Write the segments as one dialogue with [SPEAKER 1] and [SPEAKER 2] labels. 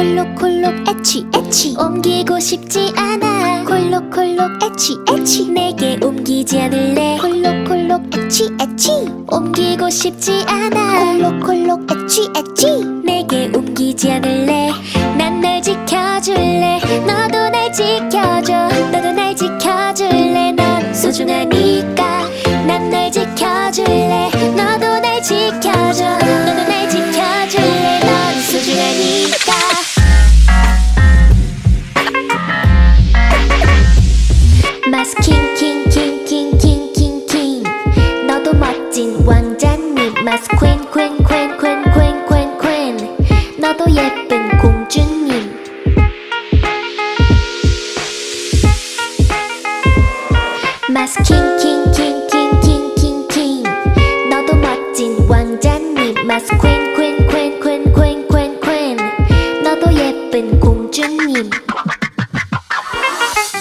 [SPEAKER 1] 콜록콜록 애취 애취. 옮기고 싶지 않아. 콜록콜록 애취 애취. 내게 옮기지 않을래. 콜록콜록 애취 애취. 옮기고 싶지 않아. 콜록콜록 애취 애취. 내게 옮기지 않을래 퀸퀸퀸퀸퀸퀸퀸 너도 예쁜 공주님. 마스킹 킹킹킹킹킹킹 너도 멋진 왕자님. 마스 퀸퀸퀸퀸퀸퀸퀸 너도 예쁜 공주님.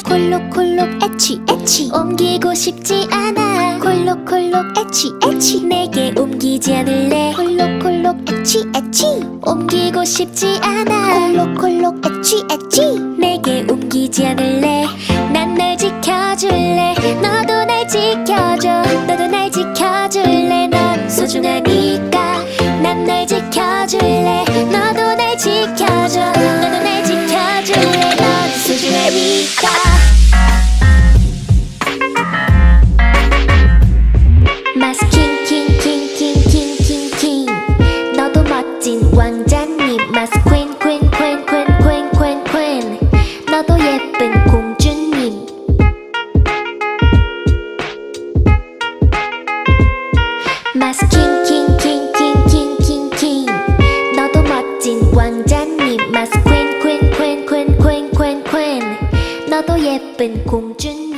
[SPEAKER 1] 콜록콜록 애취 애취. 옮기고 싶지 않아. 콜록콜록 애취 애취. 내게 옮 기지 않을래? 콜록콜록 애취 애취 옮기고 싶지 않아. 콜록콜록 애취 애취 내게 옮기지 않을래? 난널 지켜줄래? 너도 날 지켜줘. 너도 날 지켜줄래? 넌 소중하니까 너도 예쁜 공주님 마스킹 킹킹 킹 킹 킹 킹 너도 멋진 왕자님 마스 퀸퀸퀸퀸퀸퀸퀸 너도 예쁜 공주님